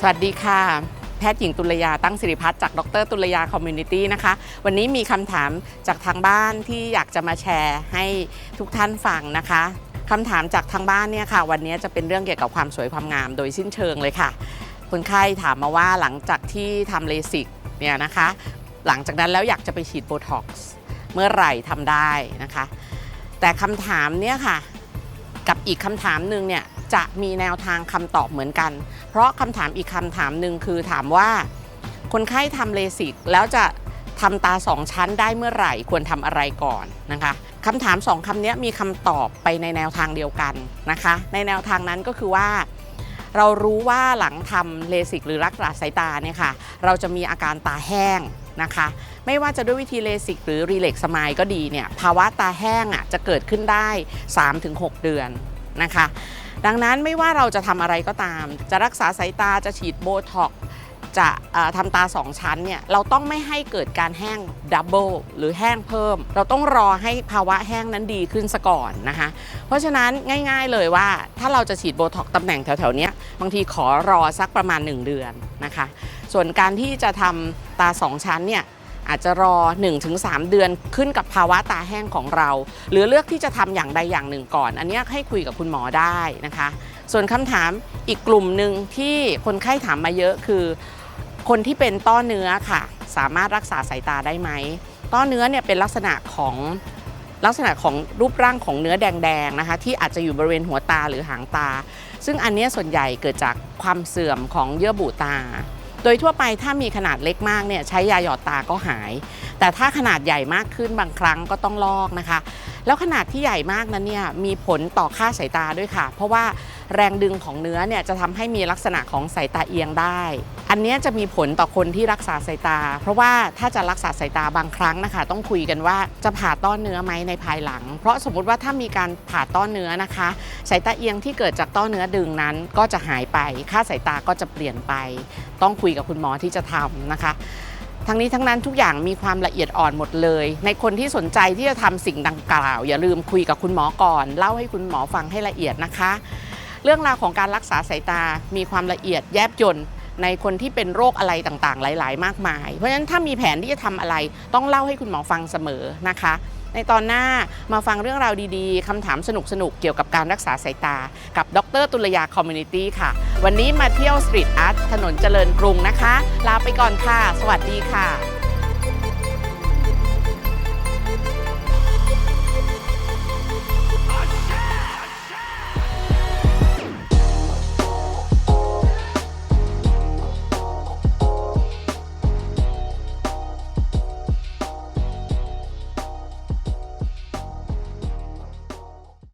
สวัสดีค่ะ แพทย์หญิงตุลยาตั้งสิริพัฒน์จากดรตุลยาคอมมูนิตี้นะคะ วันนี้มีคำถามจากทางบ้านที่อยากจะมาแชร์ให้ทุกท่านฟังนะคะคำถามจากทางบ้านเนี่ยค่ะ วันนี้จะเป็นเรื่องเกี่ยวกับความสวยความงามโดยสิ้นเชิงเลยค่ะ คนไข้ถามมาว่าหลังจากที่ทำเลสิกเนี่ยนะคะ หลังจากนั้นแล้วอยากจะไปฉีดโบท็อกซ์เมื่อไหร่ทำได้นะคะ แต่คำถามเนี่ยค่ะ กับอีกคำถามหนึ่งเนี่ย จะมีแนวทางคำตอบเหมือนกัน เพราะคำถามอีกคำถามหนึ่งคือถามว่า คนไข้ทำเลสิกแล้วจะทำตาสองชั้นได้เมื่อไหร่ควรทำอะไรก่อนนะคะคำถามสองคำนี้มีคำตอบไปในแนวทางเดียวกันนะคะ ในแนวทางนั้นก็คือว่า เรารู้ว่าหลังทำเลสิกหรือรักษาสายตาเนี่ยค่ะเราจะมีอาการตาแห้งนะคะไม่ว่าจะด้วยวิธีเลสิกหรือรีเล็กสมายก็ดีเนี่ยภาวะตาแห้งอะจะเกิดขึ้นได้ 3-6 เดือนนะคะ ดังนั้นไม่ว่าเราจะทำอะไรก็ตาม จะรักษาสายตาจะฉีดโบท็อกจะเอ่อทำตา 2 ชั้นเนี่ยเราต้องไม่ให้เกิดการแห้งดับเบิลหรือแห้งเพิ่ม เราต้องรอให้ภาวะแห้งนั้นดีขึ้นซะก่อนนะคะเพราะฉะนั้นง่ายๆเลยว่าถ้าเราจะฉีดโบท็อกตำแหน่งแถวๆนี้บางทีขอรอสักประมาณ 1 เดือนนะคะ ส่วนการที่จะทำตา 2 ชั้นเนี่ย อาจจะรอ 1-3 เดือนขึ้นกับภาวะตาแห้งของเรา หรือเลือกที่จะทำอย่างใดอย่างหนึ่งก่อน อันนี้ให้คุยกับคุณหมอได้นะคะ ส่วนคำถามอีกกลุ่มหนึ่งที่คนไข้ถามมาเยอะคือ คนที่เป็นต้อเนื้อค่ะ สามารถรักษาสายตาได้ไหมต้อเนื้อเนี่ยเป็นลักษณะของลักษณะของรูปร่างของเนื้อแดงๆนะคะ ที่อาจจะอยู่บริเวณหัวตาหรือหางตา ซึ่งอันนี้ส่วนใหญ่เกิดจากความเสื่อมของเยื่อบุตา โดยทั่วไปถ้ามีขนาดเล็กมากเนี่ยใช้ยาหยอดตาก็หาย แต่ถ้าขนาดใหญ่มากขึ้นบางครั้งก็ต้องลอกนะคะ แล้วขนาดที่ใหญ่มากนั้นเนี่ยมีผลต่อค่าสายตาด้วยค่ะ เพราะว่าแรงดึงของเนื้อเนี่ยจะทำให้มีลักษณะของสายตาเอียงได้ อันนี้จะมีผลต่อคนที่รักษาสายตา เพราะว่าถ้าจะรักษาสายตาบางครั้งนะคะ ต้องคุยกันว่าจะผ่าต้อนเนื้อไหมในภายหลัง เพราะสมมุติว่าถ้ามีการผ่าต้อนเนื้อนะคะ สายตาเอียงที่เกิดจากต้อเนื้อดึงนั้น ก็จะหายไป ค่าสายตาก็จะเปลี่ยนไป ต้องคุยกับคุณหมอที่จะทำนะคะ ทั้งนี้ทั้งนั้นทุกอย่างมีความละเอียดอ่อนหมดเลย ในคนที่สนใจที่จะทำสิ่งดังกล่าว อย่าลืมคุยกับคุณหมอก่อนเล่าให้คุณหมอฟังให้ละเอียดนะคะ เรื่องราวของการรักษาสายตา มีความละเอียดแยบยนในคนที่เป็นโรคอะไรต่างๆ หลาย ๆ มากมาย เพราะฉะนั้นถ้ามีแผนที่จะทำอะไร ต้องเล่าให้คุณหมอฟังเสมอนะคะ ในตอนหน้ามาฟังเรื่องราวดีๆ คำถามสนุกๆ เกี่ยวกับการรักษาสายตา กับดรตุลยาคอมมูนิตี้ค่ะ วันนี้มาเที่ยวสตรีทอาร์ตถนนเจริญกรุงนะคะ ลาไปก่อนค่ะ สวัสดีค่ะ